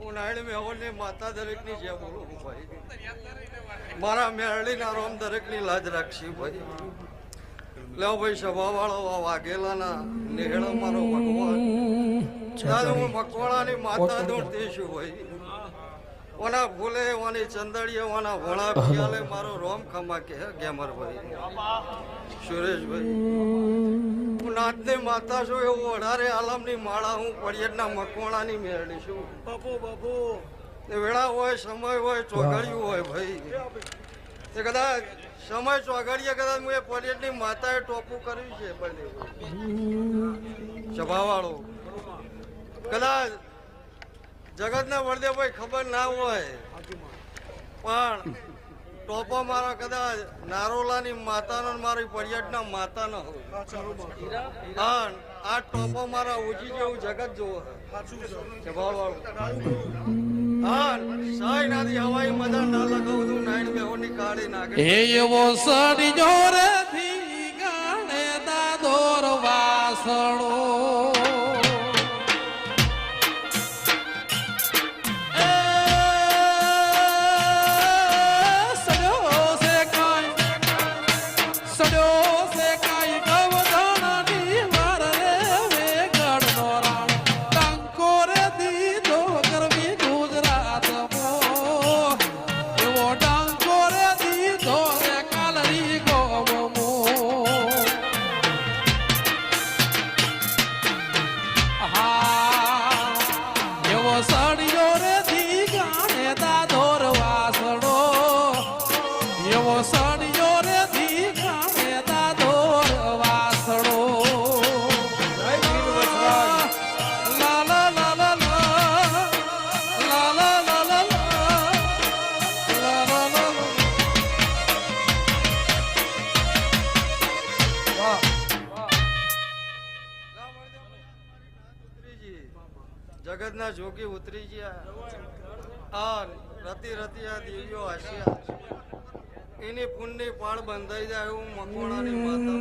હું નાયણ મેહોલની માતા દરેકની જેમ છું ભાઈ. મારા મેરડીના રોમ દરેકની લાજ રાખશી ભાઈ. લ્યો ભાઈ, સભાવાળો વાઘેલાના નેહળો મારો ભગવાન. દાદા હું મકવાણાની માતા દોડતી ભાઈ. ઓના ભૂલે, ઓની ચંદડીએ ભણા પિયાલે મારો રોમ ખમા કે ગેમર ભાઈ. સુરેશભાઈ. હું નાથની માતા છું એવું અઢારે આલમની માળા હું પડિયટના મકવાણાની મેળવી છું. બાપુ બાપુ. વેળા હોય સમય હોય ચોઘડિયું હોય ભાઈ. તે કદાચ સમય ચોઘડીએ કદાચ હું એ પડિયટની માતાએ ટોપું કર્યું છે બને. સભાવાળો. કદાચ જગતના બળદેવભાઈ ખબર ના હોય પણ ટોપો મારો કદાચ નારોલાની માતાનો મારી પર્યટન માતાનો હા, આ ટોપો મારા ઓછી જેવું જગત જોવો હે એવો સડી જોરે થી ગાણે દાદોર વાસણો. જગતના જોગી ઉતરી ગયા. રતી રતી આ દેવીઓ આશિયા એની પુણ્યની પાળ બંધાઈ જાય એવું મકવાણાની માતા.